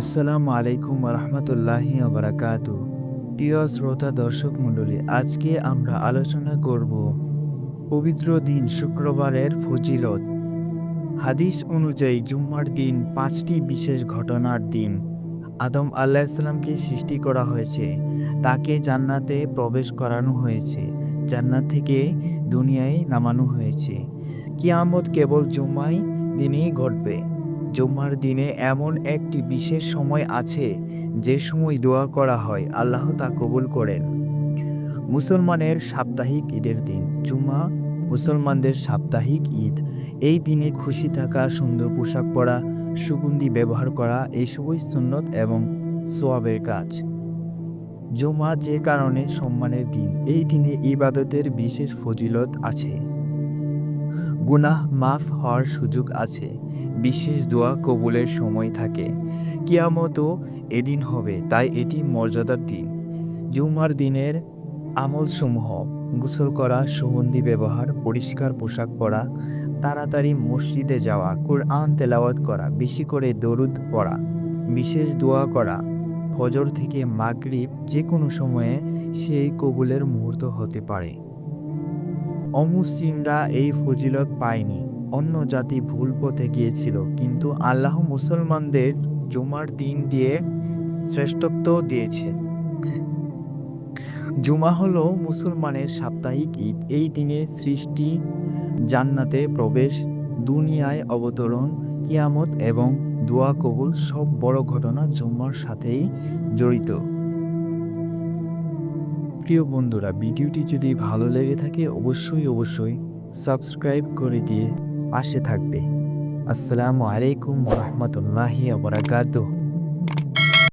আসসালামু আলাইকুম রহমতুল্লাহি বারাকাত প্রিয় শ্রোতা দর্শক মণ্ডলী, আজকে আমরা আলোচনা করব পবিত্র দিন শুক্রবারের ফজিলত। হাদিস অনুযায়ী জুম্মার দিন পাঁচটি বিশেষ ঘটনার দিন। আদম আল্লাহ ইসলামকে সৃষ্টি করা হয়েছে, তাকে জান্নাতে প্রবেশ করানো হয়েছে, জান্নাত থেকে দুনিয়ায় নামানো হয়েছে। কিয়ামত কেবল জুম্মাই দিনেই ঘটবে। জুম্মার দিনে এমন একটি বিশেষ সময় আছে যে সময় দোয়া করা হয়, আল্লাহ তা কবুল করেন। মুসলমানের সাপ্তাহিক ঈদের দিন, জুম্মা, মুসলমানদের সাপ্তাহিক ঈদ। এই দিনে খুশি থাকা, সুন্দর পোশাক পরা, সুগন্ধি ব্যবহার করা, এইসবই সুন্নত এবং সোয়াবের কাজ। জুমা যে কারণে সম্মানের দিন, এই দিনে ইবাদতের বিশেষ ফজিলত আছে। গুনাহ মাফ হওয়ার সুযোগ আছে। বিশেষ দোয়া কবুলের সময় থাকে। কিয়ামতও এদিন হবে, তাই এটি মর্যাদার দিন। জুমার দিনের আমলসমূহ, গোসল করা, সুগন্ধি ব্যবহার, পরিষ্কার পোশাক পরা, তাড়াতাড়ি মসজিদে যাওয়া, কোরআন তেলাওয়াত করা, বেশি করে দরুদ পড়া, বিশেষ দোয়া করা, ফজর থেকে মাগরিব যে কোনো সময়ে সেই কবুলের মুহূর্ত হতে পারে। অমুসলিমরা এই ফজিলত পায়নি। অন্য জাতি ভুল পথে গিয়েছিল, কিন্তু আল্লাহ মুসলমানদের জুমার দিন দিয়ে শ্রেষ্ঠত্ব দিয়েছে। জুমা হলো মুসলমানের সাপ্তাহিক ঈদ। এই দিনে সৃষ্টি, জান্নাতে প্রবেশ, দুনিয়ায় অবতরণ, কিয়ামত এবং দোয়া কবুল সব বড় ঘটনা জুম্মার সাথেই জড়িত। প্রিয় বন্ধুরা, ভিডিওটি যদি ভালো লেগে থাকে, অবশ্যই অবশ্যই সাবস্ক্রাইব করে দিয়ে পাশে থাকবে। আসসালামু আলাইকুম রহমতুল্লাহি আবরাকাতুহ